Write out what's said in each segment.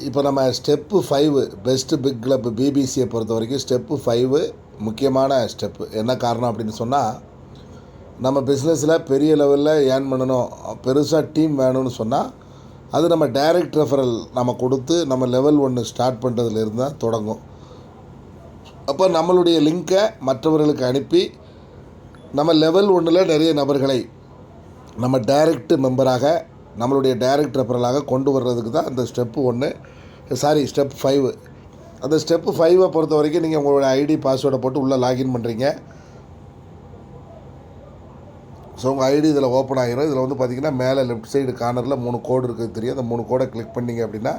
இப்போ நம்ம step five best pick club பிபிசியை பொறுத்த வரைக்கும் ஸ்டெப்பு ஃபைவு முக்கியமான ஸ்டெப்பு என்ன காரணம் அப்படின்னு சொன்னால் நம்ம பிஸ்னஸில் பெரிய லெவலில் ஏர்ன் பண்ணணும். பெருசாக டீம் வேணும்னு சொன்னால் அது நம்ம டைரக்ட் ரெஃபரல் நம்ம கொடுத்து நம்ம லெவல் ஒன்று ஸ்டார்ட் பண்ணுறதுலேருந்து தான் தொடங்கும். அப்போ நம்மளுடைய லிங்க்கை மற்றவர்களுக்கு அனுப்பி நம்ம லெவல் ஒன்றில் நிறைய நபர்களை நம்ம டைரக்ட் மெம்பராக நம்மளுடைய டைரக்ட் ரெஃபரலாக கொண்டு வர்றதுக்கு தான் அந்த ஸ்டெப்பு ஒன்று சாரி ஸ்டெப் ஃபைவ் அந்த ஸ்டெப்பு ஃபைவை பொறுத்த வரைக்கும் நீங்கள் உங்களோட ஐடி பாஸ்வேர்டை போட்டு உள்ளே லாகின் பண்ணுறீங்க ஸோ உங்கள் ஐடி இதில் ஓப்பன் ஆகிரும் இதில் வந்து பார்த்திங்கன்னா மேலே லெஃப்ட் சைடு கார்னரில் மூணு கோடு இருக்குது தெரியும். அந்த மூணு கோடை கிளிக் பண்ணிங்க அப்படின்னா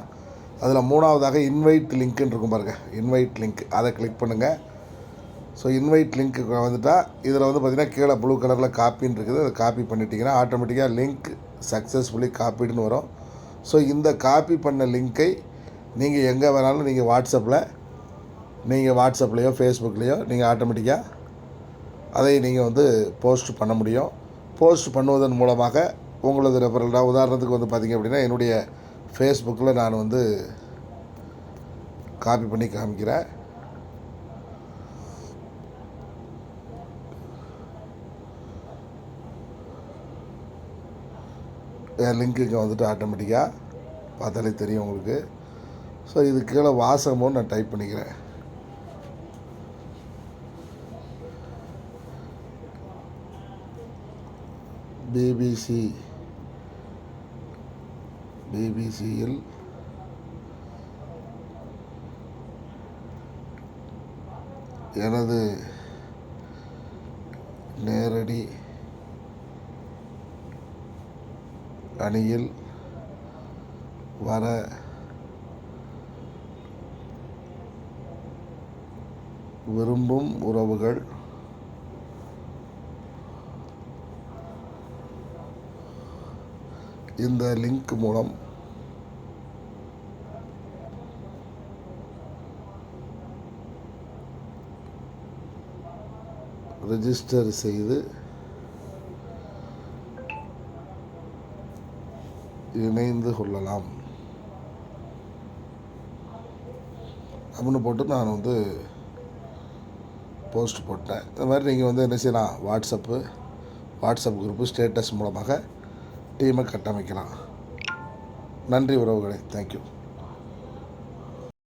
அதில் மூணாவதாக இன்வைட் லிங்க்குன்னு இருக்கும் பாருங்கள் இன்வைட் லிங்க் அதை கிளிக் பண்ணுங்கள் ஸோ இன்வைட் லிங்க்கு வந்துட்டால் இதில் வந்து பார்த்திங்கன்னா கீழே ப்ளூ கலரில் காப்பின்னு இருக்குது. அதை காப்பி பண்ணிட்டீங்கன்னா ஆட்டோமேட்டிக்காக லிங்க் சக்ஸஸ்ஃபுல்லி காப்பீடுன்னு வரும். ஸோ இந்த காப்பி பண்ண லிங்க்கை நீங்கள் எங்கே வேணாலும் நீங்கள் வாட்ஸ்அப்பில் நீங்கள் வாட்ஸ்அப்லேயோ ஃபேஸ்புக்லேயோ நீங்கள் ஆட்டோமேட்டிக்காக அதை நீங்கள் வந்து போஸ்ட் பண்ண முடியும். போஸ்ட் பண்ணுவதன் மூலமாக உங்களது ரெஃபரல் உதாரணத்துக்கு வந்து பார்த்திங்க அப்படின்னா என்னுடைய ஃபேஸ்புக்கில் நான் வந்து காப்பி பண்ணி காமிக்கிறேன். என் லிங்க்கு இங்கே வந்துட்டு ஆட்டோமேட்டிக்காக பார்த்தாலே தெரியும் உங்களுக்கு. ஸோ இது கீழே வாசகமும் நான் டைப் பண்ணிக்கிறேன். பிபிசி பிபிசியில் எனது நேரடி அணியில் வர விரும்பும் உறவுகள் இந்த லிங்க் மூலம் ரெஜிஸ்டர் செய்து இணைந்து கொள்ளலாம். அப்படின்னு போட்டு நான் வந்து போஸ்ட் போட்டேன். இந்த மாதிரி நீங்கள் வந்து என்ன செய்யலாம்? வாட்ஸ்அப்பு வாட்ஸ்அப் குரூப்பு ஸ்டேட்டஸ் மூலமாக டீமை கட்டமைக்கலாம். நன்றி உறவுகளே. தேங்க்யூ